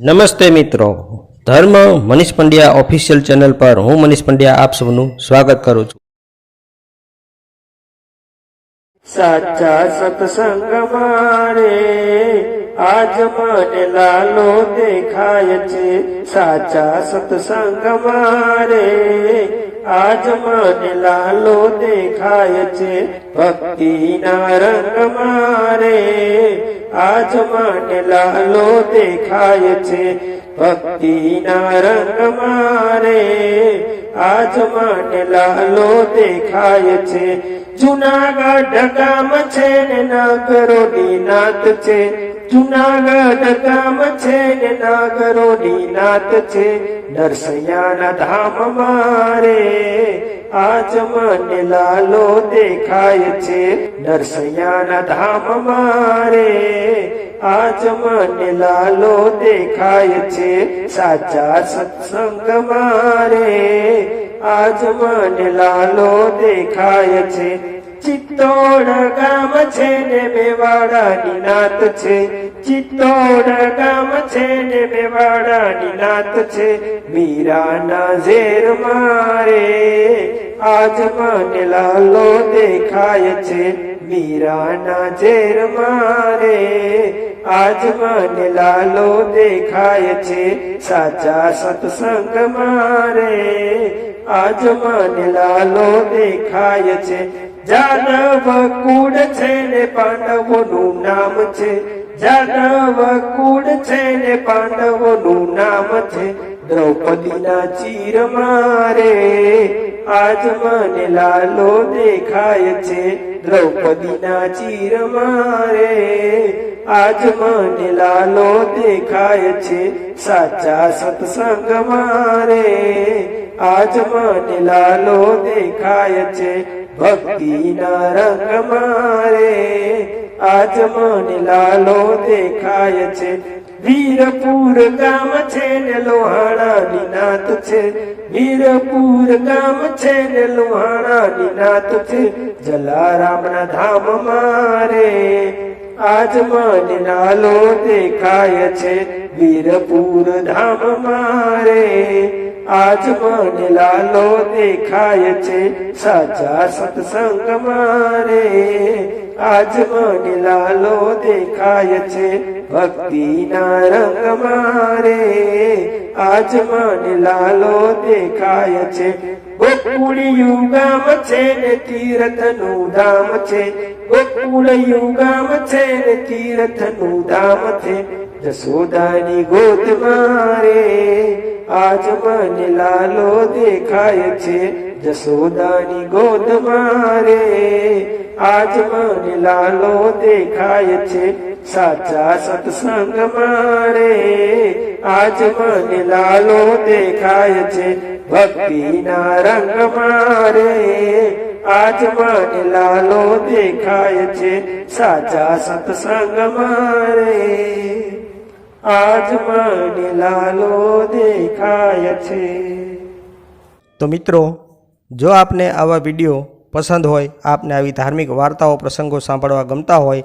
નમસ્તે મિત્રો. ધર્મ મનીષ પંડ્યા ઓફિશિયલ ચેનલ પર હું મનીષ પંડ્યા આપ સૌનું સ્વાગત કરું છું. સાચા સત્સંગ મારે આજ મને લાલો દેખાય છે. સાચા સત્સંગ મારે આજ મને લાલો દેખાય છે. ભક્તિના રંગ મારે આજ મને લાલો દેખાય છે. ભક્તિના રંગ મારે આજ મને લાલો દેખાય છે. જુનાગઢ ગામ છે ને નાગરોની નાત છે. જુનાગઢ ગામ છે ને નાગરોની નાત છે. નરસૈયાના ધામ મારે આજ મને લાલો દેખાય છે. નરસૈયાના ધામ મારે આજ મને લાલો દેખાય છે. સાચા સત્સંગ મારે આજ લાલો દેખાય છે. ચિત્તોડ ગામ છે ને મેવાડાની નાત છે. ચિત્તોડ ગામ છે ને મેવાડાની નાત છે. મીરાના ઝેર મારે આજ લાલો દેખાય છે. મીરાના ઝેર મારે આજ મને લાલો દેખાય છે. સાચા સત્સંગ મારે આજ મને લાલો દેખાય છે. જાનવ કુળ છે ને પાંડવોનું નામ છે. જાનવ કુળ છે ને પાંડવોનું નામ છે. દ્રૌપદીના ચીર મારે આજ મને લાલો દેખાય છે. દ્રૌપદીના ચીર મારે આજ મને લાલો દેખાય છે સાચા સત્સંગ મારે. આજ મને લાલો દેખાય છે ભક્તિના રંગ મારે. આજ મને લાલો દેખાય છે વીરપુર ગામ છે ને લોહાણાની નાત છે. વીરપુર ગામ છે ને લોહાણાની નાત છે. જલારામના ધામ મારે. આજ લાલો દેખાય છે. વીરપુર ધામ મારે આજ મને લાલો દેખાય છે. સાચા સત્સંગ મારે આજ લાલો દેખાય છે. ભક્તિના રંગ મારે આજ મને લાલો દેખાય છે. ગોકુળિયું ગામ છે ને તીર્થનું ધામ છે. ગોકુળિયું ગામ છે ને તીર્થનું ધામ છે. જસોદાની ગોદ મારે આજ મને લાલો દેખાય છે. જસોદાની ગોદ મારે આજ મને લાલો દેખાય છે. સાચા સત્સંગ મારે આજ મને લાલો દેખાય છે. ભક્તિના રંગ મારે આજ મને લાલો દેખાય છે. સાચા સત્સંગ મારે આજ મને લાલો દેખાય છે. તો મિત્રો, જો આપને આવા વીડિયો પસંદ હોય, આપને આવી ધાર્મિક વાર્તાઓ, પ્રસંગો સાંભળવા ગમતા હોય